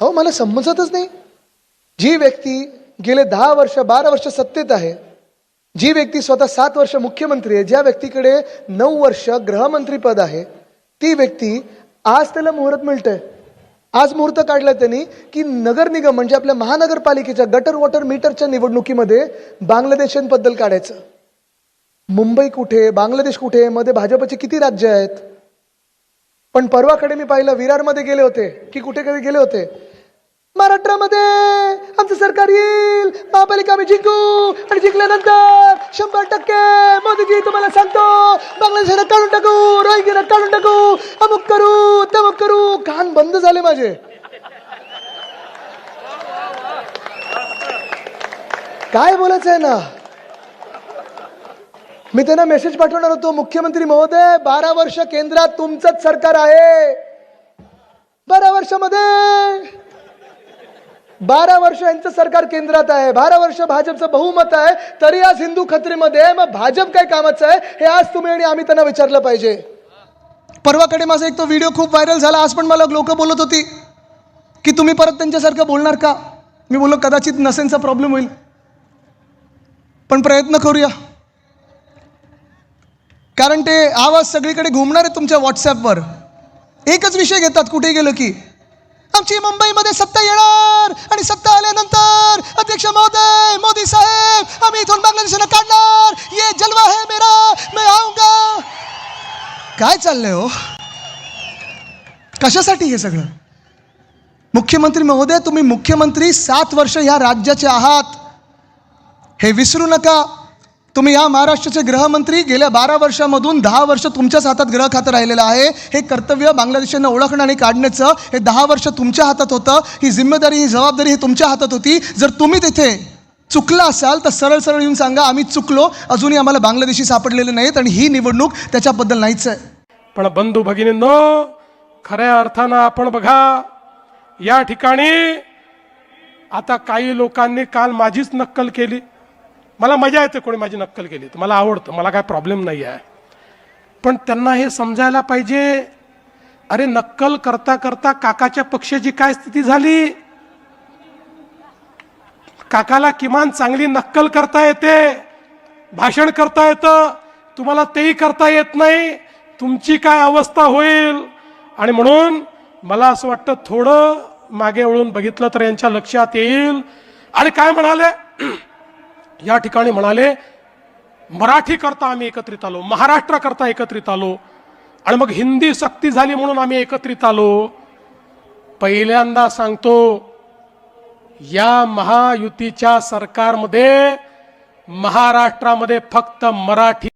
हो मला समजतच नाही. जी व्यक्ती गेले दहा वर्ष बारा वर्ष सत्तेत आहे जी व्यक्ती स्वतः सात वर्ष मुख्यमंत्री आहे ज्या व्यक्तीकडे नऊ वर्ष गृहमंत्रीपद आहे ती व्यक्ती आज त्याला मुहूर्त मिळतंय. आज मुहूर्त काढला त्यांनी की नगर निगम म्हणजे आपल्या महानगरपालिकेच्या गटर वॉटर मीटरच्या निवडणुकीमध्ये बांगलादेशांबद्दल काढायचं. मुंबई कुठे बांगलादेश कुठे मध्ये भाजपचे किती राज्य आहेत? पण परवाकडे मी पाहिलं विरारमध्ये गेले होते की कुठे कधी गेले होते? महाराष्ट्रामध्ये. आमचं सरकार येईल. महापालिका आम्ही जिंकू आणि जिंकल्यानंतर शंभर टक्के मोदीजी तुम्हाला सांगतो बांगलादेशाला काढून टाकू रोहिंग्याला काढून टाकू. अमुक करू तमुक करू. कान बंद झाले माझे. काय बोलायचं आहे ना? मी त्यांना मेसेज पाठवणार होतो मुख्यमंत्री महोदय बारा वर्ष केंद्रात तुमचंच सरकार आहे. बारा वर्षामध्ये बारा वर्ष यांचं सरकार केंद्रात आहे. बारा वर्ष भाजपचं बहुमत आहे. तरी आज हिंदू खत्रीमध्ये मग भाजप काय कामाचं आहे? हे आज तुम्ही आणि आम्ही त्यांना विचारलं पाहिजे. परवाकडे माझा एक तो व्हिडिओ खूप व्हायरल झाला. आज पण मला लोक बोलत होती की तुम्ही परत त्यांच्यासारखं बोलणार का? मी बोललो कदाचित नसेनचा प्रॉब्लेम होईल. पण प्रयत्न करूया. कारण ते आवाज सगळीकडे घुमणार आहे तुमच्या व्हॉट्सॲपवर एकच विषय घेतात कुठे गेलं की आमची मुंबईमध्ये सत्ता येणार आणि सत्ता आल्यानंतर अध्यक्ष महोदय मोदी साहेब आम्ही इथून बांगलादेशाला काढणार. ये जलवा है मेरा मैं आऊंगा. काय चाललंय हो? कशासाठी हे सगळं? मुख्यमंत्री महोदय तुम्ही मुख्यमंत्री सात वर्ष ह्या राज्याचे आहात. हे विसरू नका. तुम्ही या महाराष्ट्राचे गृहमंत्री गेल्या बारा वर्षामधून दहा वर्ष तुमच्याच हातात ग्रह खातं राहिलेलं आहे. हे कर्तव्य बांगलादेशांना ओळखणं आणि काढण्याचं हे दहा वर्ष तुमच्या हातात होतं. ही जिम्मेदारी ही जबाबदारी ही तुमच्या हातात होती. जर तुम्ही तिथे चुकला असाल तर सरळ सरळ येऊन सांगा आम्ही चुकलो. अजूनही आम्हाला बांगलादेशी सापडलेले नाहीत आणि ही निवडणूक त्याच्याबद्दल नाहीच आहे. पण बंधू भगिनी न खऱ्या अर्थानं आपण बघा या ठिकाणी आता काही लोकांनी काल माझीच नक्कल केली. मला मजा येते कोणी माझी नक्कल केली. तर मला आवडतं. मला काय प्रॉब्लेम नाही आहे. पण त्यांना हे समजायला पाहिजे अरे नक्कल करता करता काकाच्या पक्षाची काय स्थिती झाली? काकाला किमान चांगली नक्कल करता येते भाषण करता येतं तुम्हाला तेही करता येत नाही तुमची काय अवस्था होईल? आणि म्हणून मला असं वाटतं थोडं मागे वळून बघितलं तर यांच्या लक्षात येईल. आणि काय म्हणाले? या ठिकाणी म्हणाले मराठी करता आम्ही एकत्रित आलो महाराष्ट्र करता एकत्रित आलो आणि मग हिंदी सक्ती झाली म्हणून आम्ही एकत्रित आलो. पहिल्यांदा सांगतो या महायुतीच्या सरकारमध्ये महाराष्ट्रामध्ये फक्त मराठी